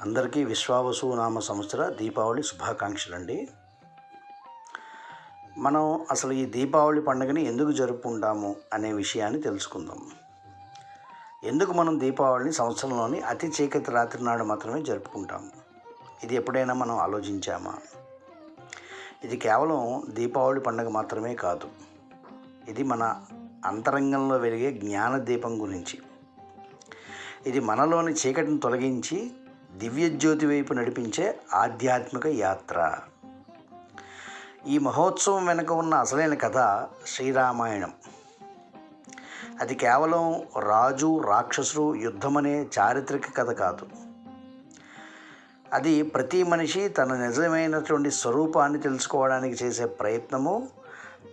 అందరికీ విశ్వావసు నామ సంవత్సర దీపావళి శుభాకాంక్షలు అండి మనం అసలు ఈ దీపావళి పండుగని ఎందుకు జరుపుకుంటాము అనే విషయాన్ని తెలుసుకుందాం. ఎందుకు మనం దీపావళిని సంవత్సరంలోని అతి చీకటి రాత్రి నాడు మాత్రమే జరుపుకుంటాము ఇది ఎప్పుడైనా మనం ఆలోచించామా? ఇది కేవలం దీపావళి పండుగ మాత్రమే కాదు. ఇది మన అంతరంగంలో వెలిగే జ్ఞాన దీపం గురించి. ఇది మనలోని చీకటిని తొలగించి దివ్యజ్యోతి వైపు నడిపించే ఆధ్యాత్మిక యాత్ర. ఈ మహోత్సవం వెనుక ఉన్న అసలైన కథ శ్రీరామాయణం. అది కేవలం రాజు రాక్షసులు యుద్ధమనే చారిత్రక కథ కాదు. అది ప్రతి మనిషి తన నిజమైనటువంటి స్వరూపాన్ని తెలుసుకోవడానికి చేసే ప్రయత్నము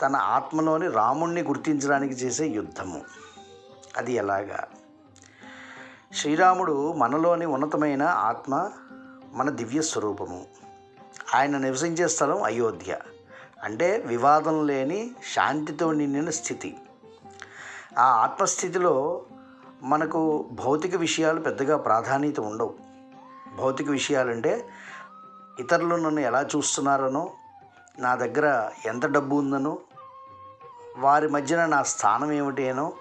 తన ఆత్మలోని రాముణ్ణి గుర్తించడానికి చేసే యుద్ధము. అది ఎలాగా? శ్రీరాముడు మనలోని ఉన్నతమైన ఆత్మ మన దివ్య స్వరూపము. ఆయన నివసించే స్థలం అయోధ్య. అంటే వివాదం లేని శాంతితో నిండిన స్థితి. ఆ ఆత్మస్థితిలో మనకు భౌతిక విషయాలు పెద్దగా ప్రాధాన్యత ఉండవు. భౌతిక విషయాలంటే ఇతరులు నన్ను ఎలా చూస్తున్నారనో నా దగ్గర ఎంత డబ్బు ఉందనో వారి మధ్యన నా స్థానం ఏమిటేనో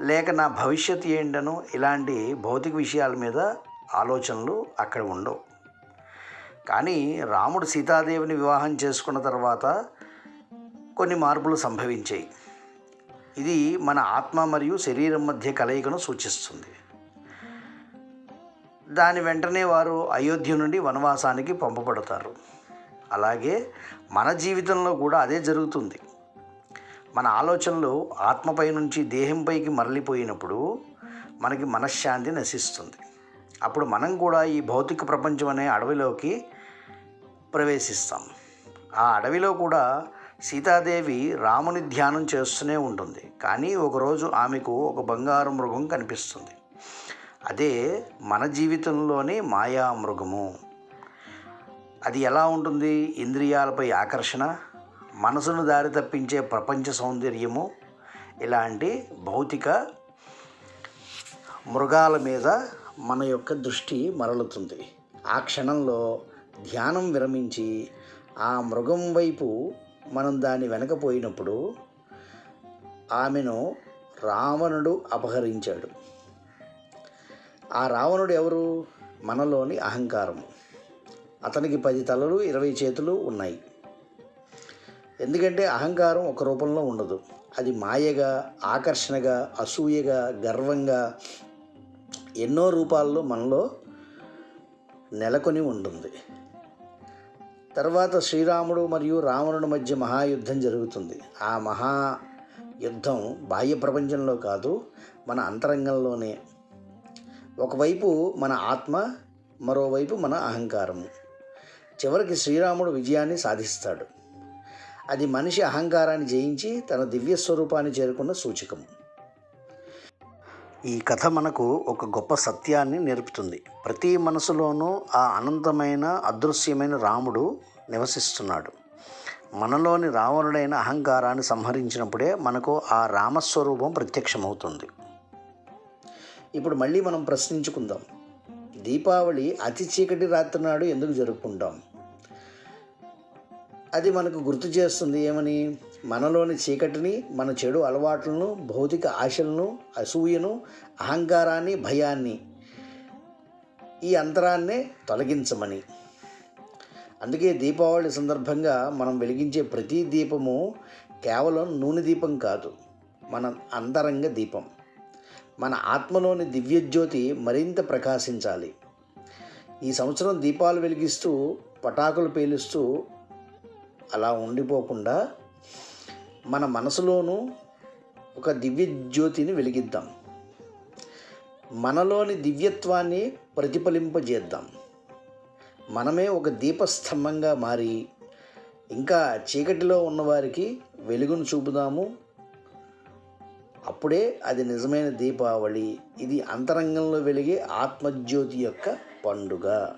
లేక నా భవిష్యత్తు ఏంటనో ఇలాంటి భౌతిక విషయాల మీద ఆలోచనలు అక్కడ ఉండవు. కానీ రాముడు సీతాదేవిని వివాహం చేసుకున్న తర్వాత కొన్ని మార్పులు సంభవించాయి. ఇది మన ఆత్మ మరియు శరీరం మధ్య కలయికను సూచిస్తుంది. దాని వెంటనే వారు అయోధ్య నుండి వనవాసానికి పంపబడతారు. అలాగే మన జీవితంలో కూడా అదే జరుగుతుంది. మన ఆలోచనలు ఆత్మపై నుంచి దేహంపైకి మరలిపోయినప్పుడు మనకి మనశ్శాంతి నశిస్తుంది. అప్పుడు మనం కూడా ఈ భౌతిక ప్రపంచం అనే అడవిలోకి ప్రవేశిస్తాం. ఆ అడవిలో కూడా సీతాదేవి రాముని ధ్యానం చేస్తూనే ఉంటుంది. కానీ ఒకరోజు ఆమెకు ఒక బంగారు మృగం కనిపిస్తుంది. అదే మన జీవితంలోని మాయా మృగము. అది ఎలా ఉంటుంది? ఇంద్రియాలపై ఆకర్షణ మనసును దారి తప్పించే ప్రపంచ సౌందర్యము ఇలాంటి భౌతిక మృగాల మీద మన యొక్క దృష్టి మరలుతుంది. ఆ క్షణంలో ధ్యానం విరమించి ఆ మృగం వైపు మనం దాని వెనకపోయినప్పుడు ఆమెను రావణుడు అపహరించాడు. ఆ రావణుడు ఎవరు? మనలోని అహంకారము. అతనికి పది తలలు ఇరవై చేతులు ఉన్నాయి. ఎందుకంటే అహంకారం ఒక రూపంలో ఉండదు. అది మాయగా ఆకర్షణగా అసూయగా గర్వంగా ఎన్నో రూపాల్లో మనలో నెలకొని ఉంటుంది. తర్వాత శ్రీరాముడు మరియు రావణుడి మధ్య మహాయుద్ధం జరుగుతుంది. ఆ మహా యుద్ధం బాహ్య ప్రపంచంలో కాదు మన అంతరంగంలోనే. ఒకవైపు మన ఆత్మ మరోవైపు మన అహంకారము చివరికి శ్రీరాముడు విజయాన్ని సాధిస్తాడు. అది మనిషి అహంకారాన్ని జయించి తన దివ్య స్వరూపాన్ని చేరుకున్న సూచకం ఈ కథ మనకు ఒక గొప్ప సత్యాన్ని నేర్పుతుంది. ప్రతి మనసులోనూ ఆ అనంతమైన అదృశ్యమైన రాముడు నివసిస్తున్నాడు. మనలోని రావణుడైన అహంకారాన్ని సంహరించినప్పుడే మనకు ఆ రామస్వరూపం ప్రత్యక్షమవుతుంది. ఇప్పుడు మళ్ళీ మనం ప్రశ్నించుకుందాం. దీపావళి అతి చీకటి రాత్రి నాడు ఎందుకు జరుపుకుంటాం? అది మనకు గుర్తు చేస్తుంది ఏమని? మనలోని చీకటిని మన చెడు అలవాట్లను భౌతిక ఆశలను అసూయను అహంకారాన్ని భయాన్ని ఈ అంతరాన్నే తొలగించమని. అందుకే దీపావళి సందర్భంగా మనం వెలిగించే ప్రతి దీపము కేవలం నూనె దీపం కాదు మన అంతరంగ దీపం. మన ఆత్మలోని దివ్యజ్యోతి మరింత ప్రకాశించాలి. ఈ సంవత్సరం దీపాలు వెలిగిస్తూ పటాకులు పేలుస్తూ అలా ఉండిపోకుండా మన మనసులోనూ ఒక దివ్య జ్యోతిని వెలిగిద్దాం. మనలోని దివ్యత్వాన్ని ప్రతిఫలింపజేద్దాం. మనమే ఒక దీపస్తంభంగా మారి ఇంకా చీకటిలో ఉన్నవారికి వెలుగును చూపుదాము. అప్పుడే అది నిజమైన దీపావళి. ఇది అంతరంగంలో వెలిగే ఆత్మజ్యోతి యొక్క పండుగ.